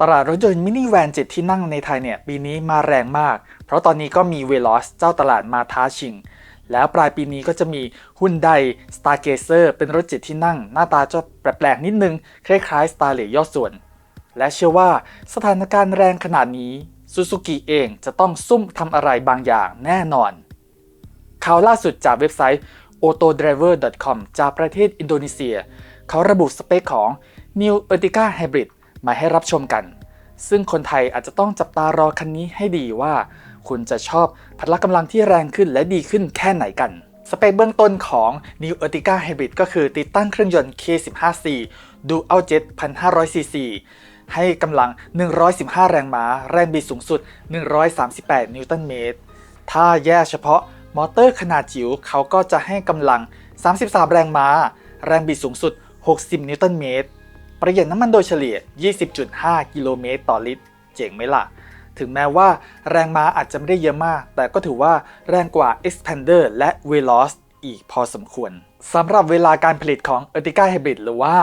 ตลาดรถยนต์มินิแวน7ที่นั่งในไทยเนี่ยปีนี้มาแรงมาก เพราะตอนนี้ก็มีเวล o สเจ้าตลาดมาท้าชิง แล้วปลายปีนี้ก็จะมีฮุนได Stargazer เป็นรถ7ที่นั่ง หน้าตาจะแปลกๆนิดนึง คล้ายๆ Star เหลยย่อส่วน และเชื่อว่าสถานการณ์แรงขนาดนี้ซูซูกิเองจะต้องซุ่มทำอะไรบางอย่างแน่นอนข่าวล่าสุดจากเว็บไซต์ autodriver.com จากประเทศอินโดนีเซีย เขาระบุสเปคของ New Ertiga Hybrid มาให้รับชมกัน ซึ่งคนไทยอาจจะต้องจับตารอคันนี้ให้ดีว่า คุณจะชอบพละกำลังที่แรงขึ้นและดีขึ้นแค่ไหนกัน สเปคเบื้องต้นของ New Ertiga Hybrid ก็คือติดตั้งเครื่องยนต์ K15C Dual Jet 1,500cc ให้กำลัง 115 แรงม้า แรงบิดสูงสุด 138 นิวตันเมตร ถ้าแยกเฉพาะมอเตอร์ขนาดจิ๋วเขาก็จะให้กำลัง 33 แรงม้า แรงบิดสูงสุด 60 นิวตันเมตร ประหยัดน้ำมันโดยเฉลี่ย 20.5 กิโลเมตรต่อลิตร เจ๋งไหมล่ะ ถึงแม้ว่าแรงม้าอาจจะไม่ได้เยอะมาก แต่ก็ถือว่าแรงกว่า Expander และ Veloz อีกพอสมควรสำหรับเวลาการผลิตของ Ertiga Hybrid หรือว่า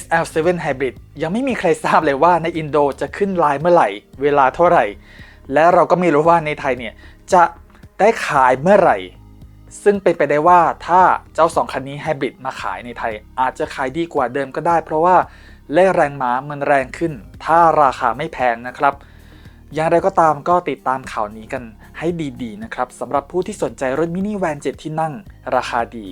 XL7 Hybrid ยังไม่มีใครทราบเลยว่าในอินโดจะขึ้นไลน์เมื่อไหร่ เวลาเท่าไหร่ และเราก็ไม่รู้ว่าในไทยเนี่ยจะได้ขายเมื่อไหร่ ซึ่งเป็นไปได้ว่าถ้าเจ้าสองคันนี้ไฮบริดมาขายในไทย อาจจะขายดีกว่าเดิมก็ได้ เพราะว่า และแรงม้ามันแรงขึ้น ถ้าราคาไม่แพงนะครับ อย่างไรก็ตามก็ติดตามข่าวนี้กันให้ดีๆนะครับสำหรับผู้ที่สนใจรถมินิแวนเจ็ดที่นั่งราคาดี